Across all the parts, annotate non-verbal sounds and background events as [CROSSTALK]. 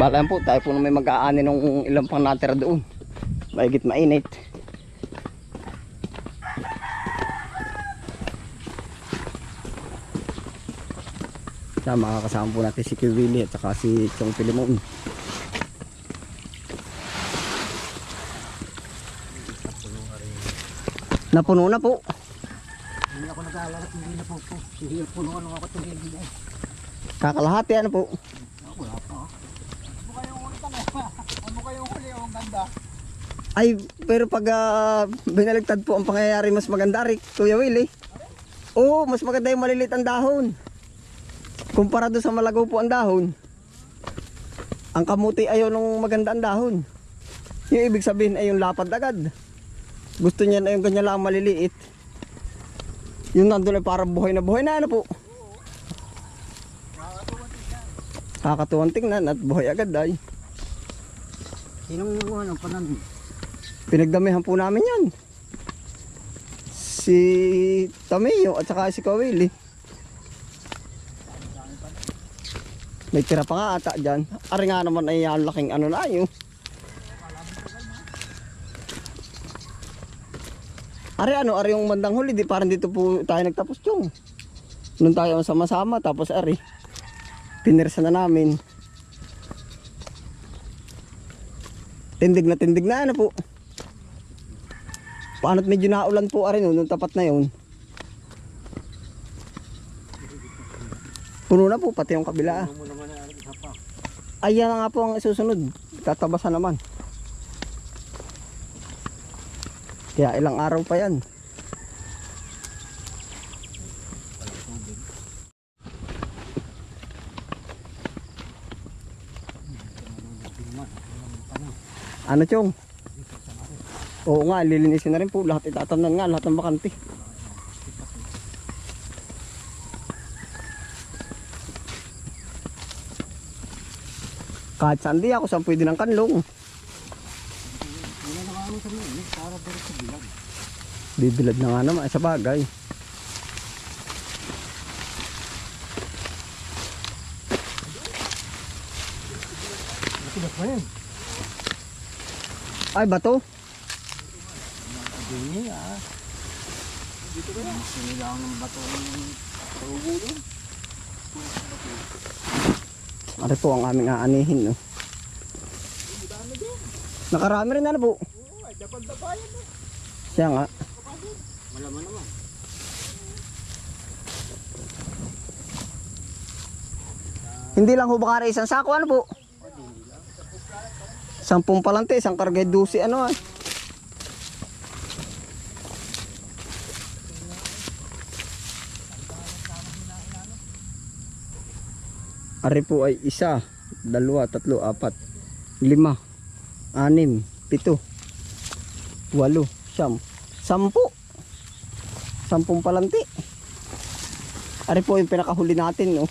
Bala po, tayo po na may mag-aani ng ilang pang natira doon. Mahigit mainit. Sa mga kasama po natin si Kuya Willie at saka si Chong Pilimon. Napuno na po. Hindi ako nag-aalala kung hindi na po po. Sige, punuan ako itong hindi ay. Kakalahati ano po. Ah, Wala pa. Ano kayong huli ka na? Ano kayong huli? Oh, ang ganda. Ay, pero pag ah, binaligtad po ang pangyayari mas maganda rin, Kuya Willie. Oo, mas maganda yung maliliit ang dahon. Kumpara doon sa malagaw po ang dahon. Ang kamuti ayaw nung maganda ang dahon. Yung ibig sabihin ay yung lapad agad. Gusto niya na yung ganyan lang maliliit. Yung nandun ay parang buhay na buhay na ano po. Kakatuwang tingnan at buhay agad ay. Sinong nakuha ng panan? Pinagdamihan po namin yan. Si Tameo at saka si Kawili. May tira pa nga ata dyan. Ari nga naman ay ang laking ano na yun. Ari ano, ari yung bandang huli. Di parang dito po tayo nagtapos yung. Nung tayo sama-sama tapos ari. Pinirsa na namin. Tindig na tindig na ano po. Paano't medyo naulan po ari noon, nung tapat na yun. Puno na po, pati yung kabila. Pa? Ayan na nga po ang susunod. Tatabasan naman. Kaya ilang araw pa yan. Ano chong? Oo nga, lilinisin na rin po. Lahat itatamnan nga, lahat ng bakante. Kahit saan di ako, saan pwede ng kanlong. Bibilad na nga naman sa bagay. Ay, bato. Dini ah. Dito ka na. Sinilang ng bato ng doon. Ano po ang aming aanihin, no? Nakarami rin na po. Oo, ay dapat na bayan na. Siya nga. Malaman naman. Hindi lang ho baka isang sako, ano po? Sampung palante, isang kargay dusi, ano ay. Ari po ay isa, dalawa, tatlo, apat, lima, anim, pito, walo, siyam, sampu. Sampung palante. Ari po yung pinakahuli natin, no?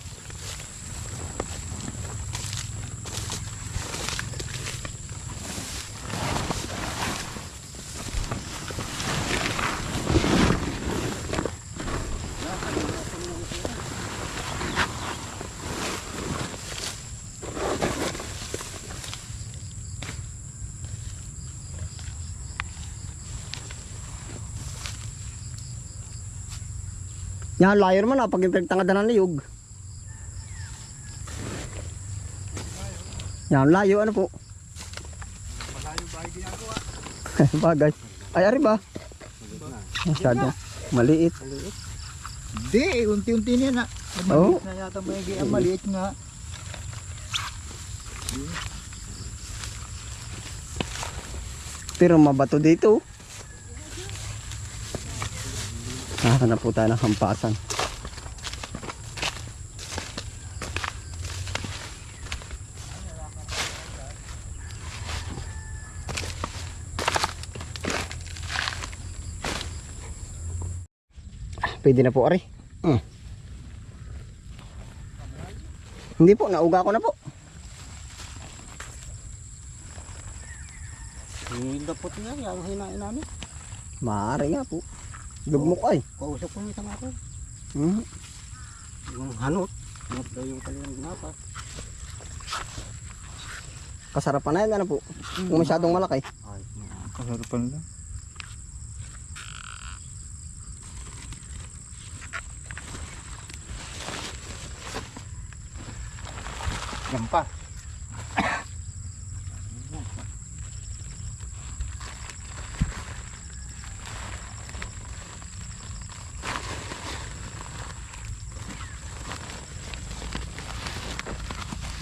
Yan, layo naman ah, pag yung pinagtangad na ng liyog. Yan, layo, ano po? Malayo ba yung ginagawa? Bagay. Ay, ari ba? Masyado. Maliit. Hindi, unti-unti niya na. Oo. Maliit na yata may ang maliit nga. Pero mabato dito. Hahanap po tayo ng hampasan. Pwede na po, Ari. Mm. Hindi po, nauga ko na po. Yung dapot niya, yung hinain namin. Maaari nga po. Lugmok ay. Kausap ko ng isang ako. Hmm. Yung hanot. Hanot daw yung kanilang ginapa. Kasarapan na yan, ano po? Kung masyadong malaki. Ay, kasarapan lang. Yan pa.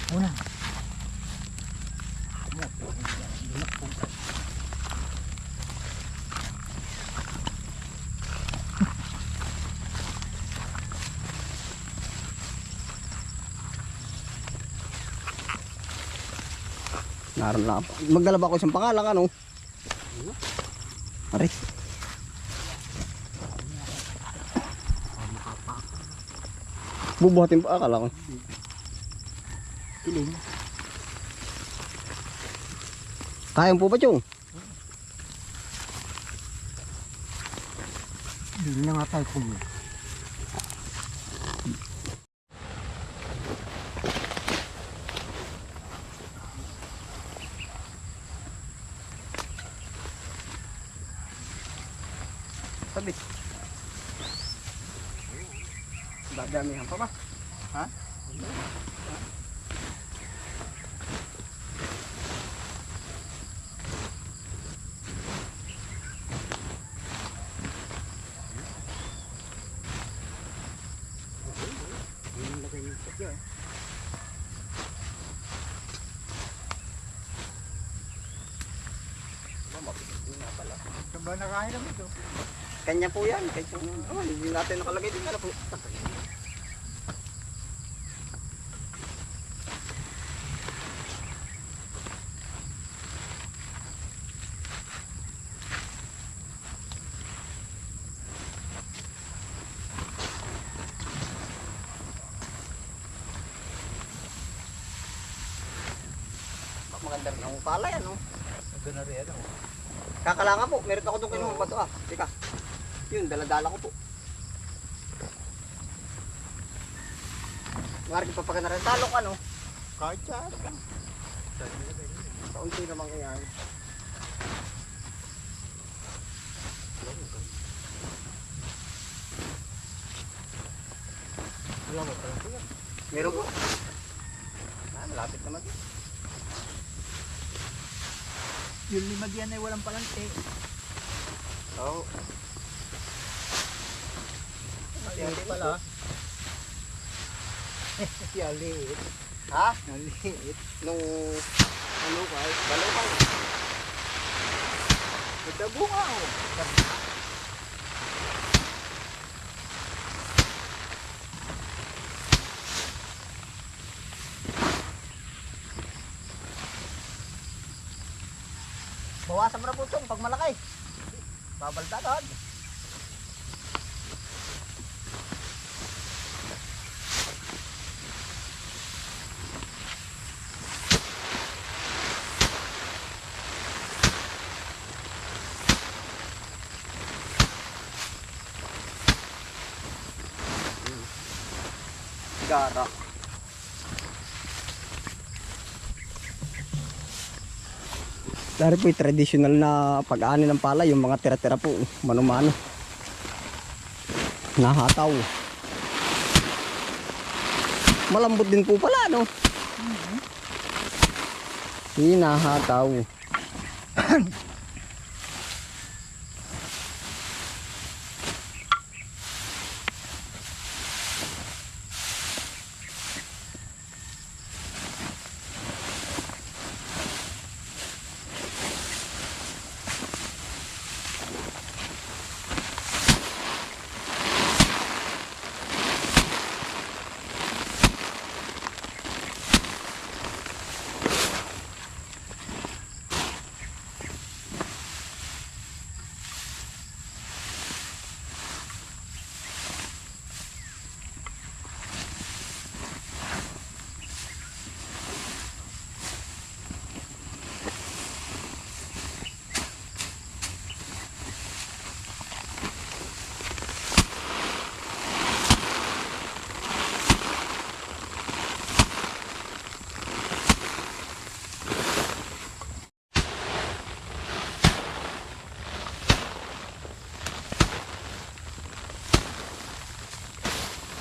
Una. Naroon lang. Magdala ba ako isang pangalan, ano? Ari. Bubuhatin pa akala ko. Kiling. Kaya po ba, Chong? Hindi na nga tayo kumuha. Sabi. Dadamihan pa ba? Ha? Kanya po yan. Kaya oh, hindi natin nakalagay din na po. Rin ang palay ano. Ito na rin ano. Kakalanga po, meron ako doon kinuha bato ah. Teka. Yun, daladala ko po. Ngarik pa pagka rin talok ano. Kahit saan. Kaunti naman kaya. Meron po. Ah, malapit naman. Yung lima diyan ay walang palante. Oo. Maliit pala. [LAUGHS] Siya liit. Ha? Maliit. Nung ano ka? Balukay. Ito bunga oh. Bawasan mo na po itong pag malaki. Babalta doon. Gara. Dari po yung traditional na pag-ani ng pala, yung mga tira-tira po, mano-mano. Nahataw. Malambot din po pala, no? Hinahataw. [COUGHS]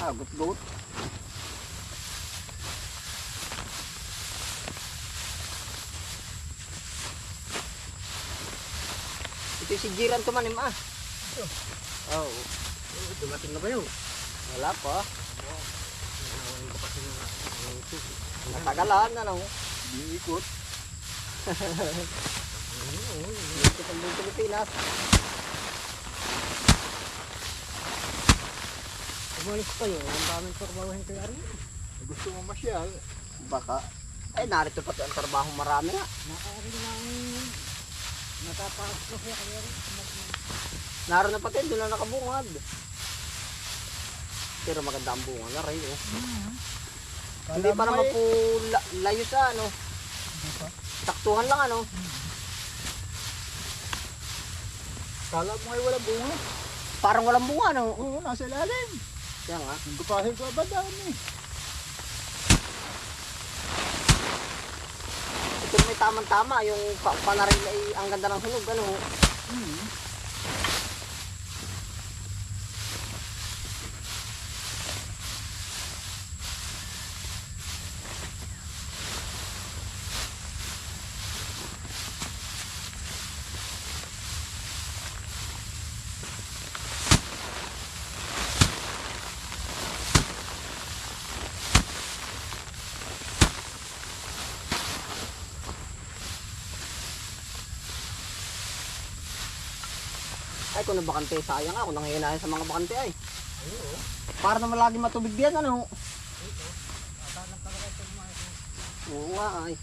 Agot-got. Ito si Jiran tumanim ah. Oo. Oh, Dumating na ba yun? wala pa. Natagalan ano. Iikot. [LAUGHS] Dito sa buong Pilipinas. Pa yun. Ang daming trabahohin kaya rin. Gusto mo masyal? Baka. Eh, narito pati ang trabaho marami nga. Nakaarin lang. Natapasok na siya kaya rin. Naroon na pati, doon na nakabungad. Pero maganda ang bunga na rin. Oh. Hindi pa naman po la- layo sa ano. Taktuhan lang ano. Kala mo ay walang bunga. Parang walang bunga no. Oo, nasa ilalim. Kaya nga. Ang gupahin ko ba dami? Ito may tamang-tama. Yung pa panarin ay ang ganda ng hinog. Ano. Hmm. Ay kung nabakante, sayang ako. Nangihinahin sa mga bakante ay. Para naman lagi matubig diyan ano. Oo nga ay.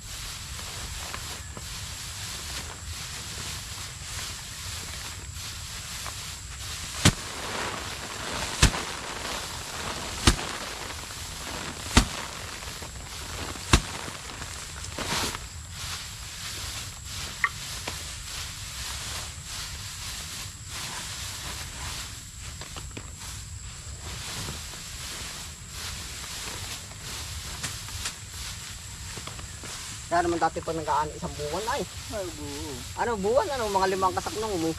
Kaya naman dati pa nag isang buwan ay. Ay, buo. Ano buwan ano mga limang kasak nung mo.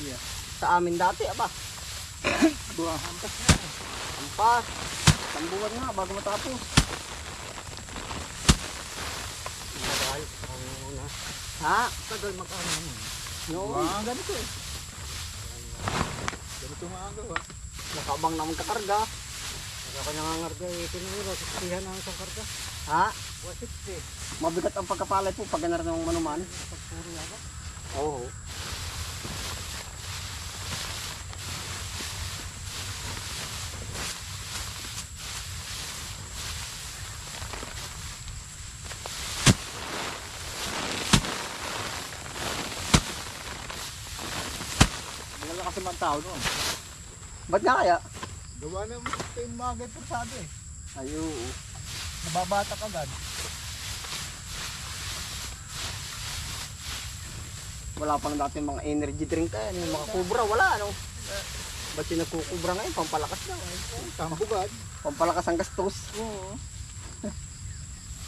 Yeah. Sa amin dati aba. [COUGHS] Buang hampas na. Ampas. Isang buwan nga bago matapos. Magal. Ang una. Ha? Tagal mag-ano. No. Buang ganito eh. Ganito nga ang gawa. Nakabang naman kakarga. Ako nangangarga eh. Tinuro, sisihan ang isang karga. Ha? 160. Mabigat ang pagkapalay po pag ganar ng manuman. Pagpuro yata. Oo. Wala kasi man tao noon. Ba't nga kaya? Gawa na yung mga ganito sabi eh. Nababatak agad. Wala pa na dati mga energy drink kaya. Yung mga kubra, wala ano. Ba't yung nagkukubra ngayon? Pampalakas lang. Ay. Tambugad. Pampalakas ang gastos. Oo.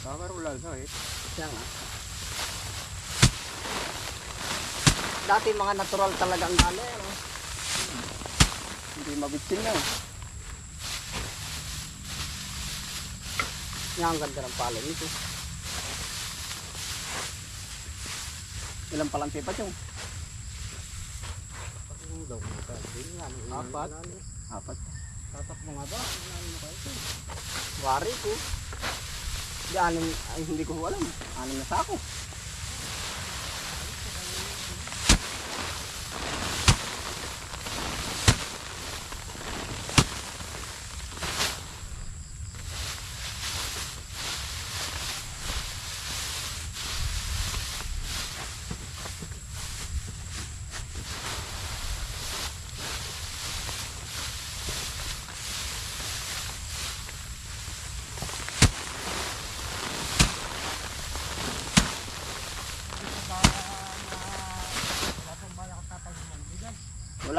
Kakarulal na eh. Kaya nga. Dati mga natural talaga ang dali. Ano? Hindi mabitsin na. Yan ang ganda ng palay nito. Ilan palang pipat yung? Apat. Apat. Tatak mo nga ba? Wari ko. Di anim, ay hindi ko alam. Anim na sako.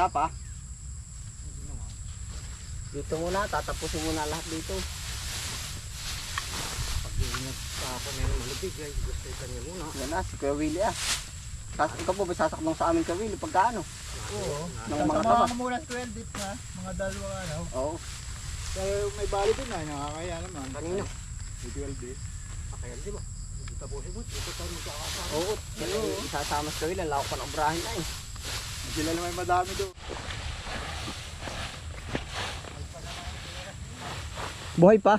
Wala pa. Dito muna, tatapusin muna lahat dito. Pag ingat pa ako na yung malubig ay gusto ikan niya muna. Yan na, si Kuya Willie ah. Sas ikaw po sasaknong sa amin Kuya Willie? Pagkaano? Oo. Ng mga taba. muna 12 bit na. Mga dalawa ano. Oo. Pero may bali din na, nakakaya naman. Kanino? May 12 eh. Kaya di ba? Oo, pero isasama sa kawil, ang lako pa ng obrahin na eh. Sila naman yung madami doon. Buhay pa.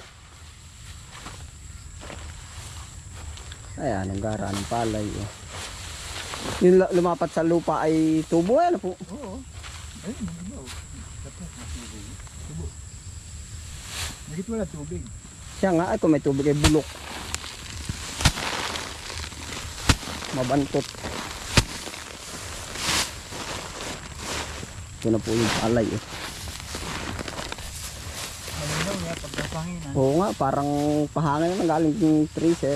Ayan, ang gara ng palay. Oh. Yung lumapat sa lupa ay tubo, ano po? Oo. Ayun. Tubo. Nagit wala tubig. Siya nga, ay kung may tubig ay bulok. Mabantot. Ito na po yung palay. Eh. Napanginan. Oo nga, parang pahangin na galing yung tracer.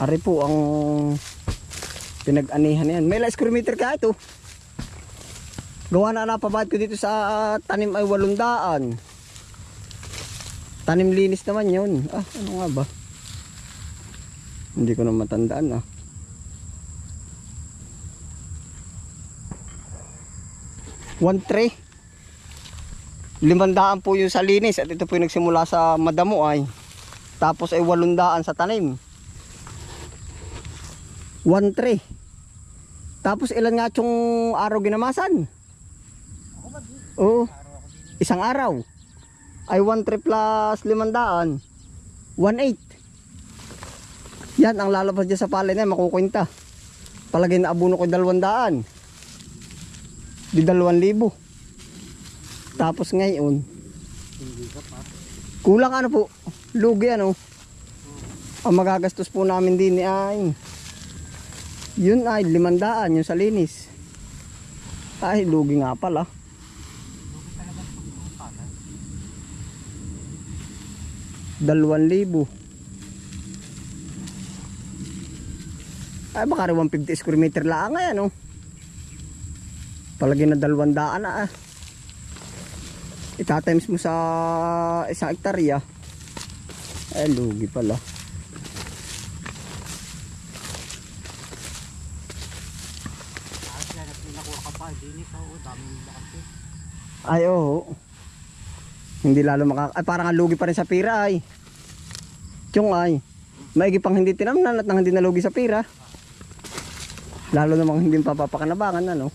Ari po ang pinag-anihan na yan. May last kilometer ka ito. Gawa na napabad ko dito sa tanim ay walundaan. Tanim linis naman yun. Ah, ano nga ba? Hindi ko na matandaan ah. One tray. Limandaan po yung sa linis at ito po yung nagsimula sa madamo ay. Tapos ay walundaan sa tanim. One tray. Tapos ilan nga yung araw ginamasan? Oo. Isang araw. Ay one tray plus limandaan. One eight. Yan ang lalabas dyan sa palay na yan, makukwenta. Palagay na abuno ko dalawandaan di dalawang libo. Tapos ngayon, kulang ano po, lugi ano. Ang magagastos po namin din ay, yun ay limandaan yung sa linis. Ay, lugi nga pala. Dalawang libo. Ay, baka rin 150 square meter lang ay ano. Palagi na dalawang daan na ah. Itatimes mo sa isang hektarya. Eh, lugi pala. Ay, oo. Hindi lalo makak... Ay, parang ang lugi pa rin sa pira ay. Tiyong ay. Maigi pang hindi tinamnan at nang hindi nalugi sa pira. Lalo namang hindi papapakanabangan, ano.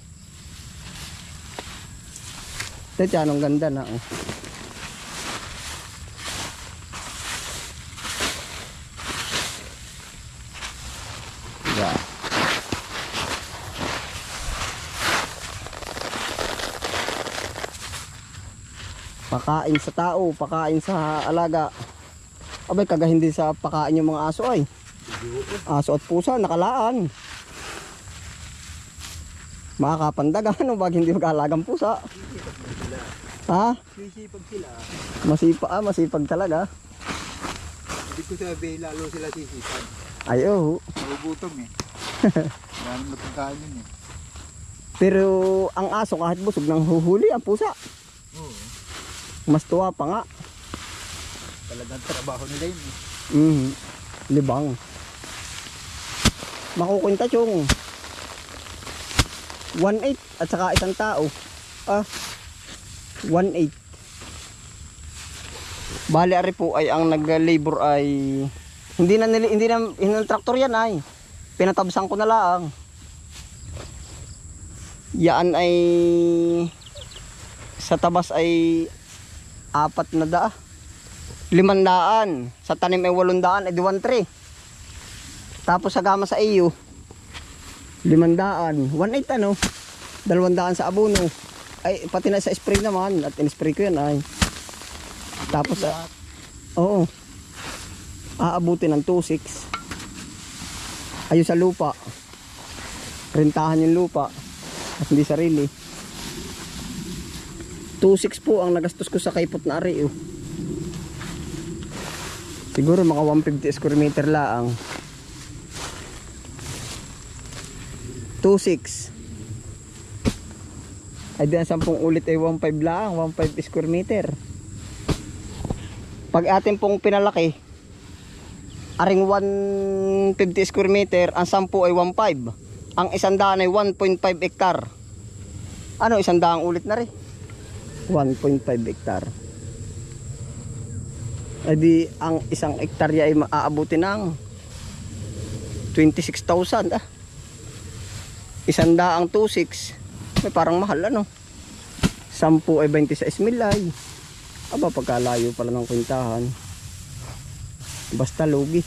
Ito anong ganda na. Oh. Yeah. Pakain sa tao, pakain sa alaga. Abay, kaga hindi sa pakain yung mga aso ay. Aso at pusa, nakalaan. Makakapandaga, [LAUGHS] ano, bag hindi mag-alagang pusa. Ha? Sisipag sila. Masipa, ah, masipag talaga. Hindi ko sabi lalo sila sisipag. Ay, oo. Nagugutom eh. [LAUGHS] Wala naman pagkain yun eh. Pero ang aso kahit busog nang huhuli ang pusa. Oo. Mas tuwa pa nga. Talagang trabaho nila yun eh. Mhm. Libang. Makukunta yung 1.8 at saka isang tao. Ah. 1.8. Bali ari po ay ang nag-labor ay hindi na nili, hindi na hindi na yan ay. Pinatabsan ko na lang. Yan ay sa tabas ay apat na daa. Limandaan. Sa tanim ay walundaan ay diwan tre. Tapos sa gama sa iyo, limandaan. 1.8 ano? Dalawandaan sa abono. Ay, pati na sa spray naman. At in-spray ko yan ay. Tapos sa... Oo. Aabutin ng 2.6. Ayun sa lupa. Rentahan yung lupa. At hindi sarili. 2.6 po ang nagastos ko sa kaipot na ari. Oh. Siguro mga 150 square meter lang. 2.6. Ay di ang 10 ulit ay 1.5 lang. 1.5 square meter. Pag atin pong pinalaki, aring 150 square meter, ang 10 ay 1.5. Ang isang daan ay 1.5 hektar. Ano, isang daang ulit na rin. 1.5 hektar. Eh di, ang isang hektarya ay maaabuti ng 26,000 ah. Isang daang 2.6. May parang mahal ano. 10 ay 26 mil ay. Aba, pagkalayo pala ng kwintahan. Basta lugi.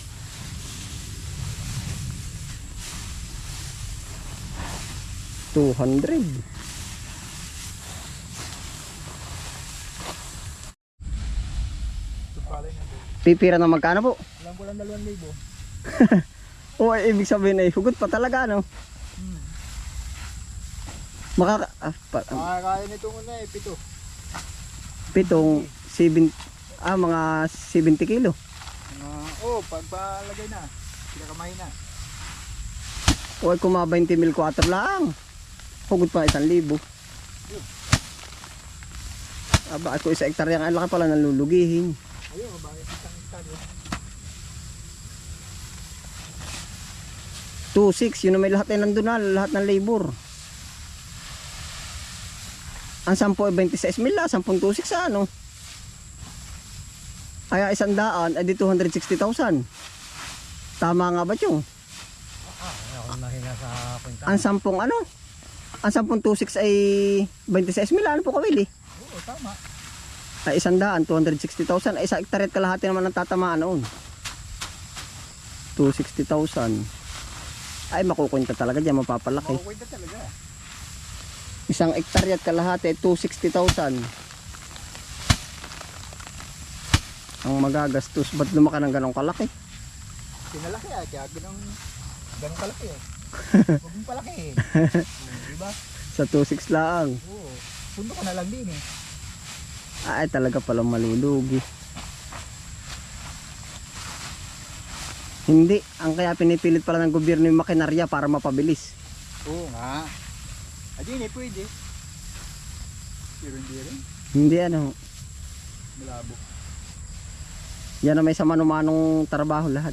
Two hundred. Pipira na magkano po? Alam ko lang dalawang libo. [LAUGHS] O ibig sabihin ay hugot pa talaga no? Makaka... Ah, pa, ah, Makakaya nito muna eh, pito. pitong 7... Ah, mga 70 kilo. Uh, oh, pagpalagay na. Pinakamay na. O ay kuma 20 mil 4 lang. Hugot pa isang libo. Aba, ako isa hektarya ang laki pala nalulugihin. Ayun, mabayad isang hektaryo. 2.6, yun na may lahat ay nandun na, lahat ng labor. Ang 10 ay 26 mil lang, 10 2.6 sa ano. Kaya isang daan ay di 260,000. Tama nga ba yung? Kwenta. Ang 10 ano? Ang 10 2.6 ay 26 mil, ano po kawili? Oo, tama. Ay isang daan, 260,000. Ay isa hektarya at kalahati naman ang tatamaan noon. 260,000. Ay makukunta talaga dyan, mapapalaki. Makukwenta talaga. Isang hektarya at kalahati, 260,000. Ang magagastos, ba't lumaki ng ganong kalaki? Pinalaki ah, kaya ganun, ganun kalaki eh. [LAUGHS] Huwag mong palaki eh. [LAUGHS] Diba? Sa 2.6 lang. Oo. Pundo ko na lang din eh. Ay, talaga palang malulugi. Hindi, ang kaya pinipilit pala ng gobyerno yung makinarya para mapabilis. Oo nga. Adi hindi pwede. Pero hindi rin. Hindi ano, Malabo. yan na may sa manumanong trabaho lahat.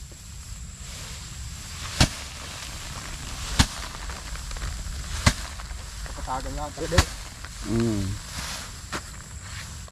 Kapatagan lang talaga. Mm.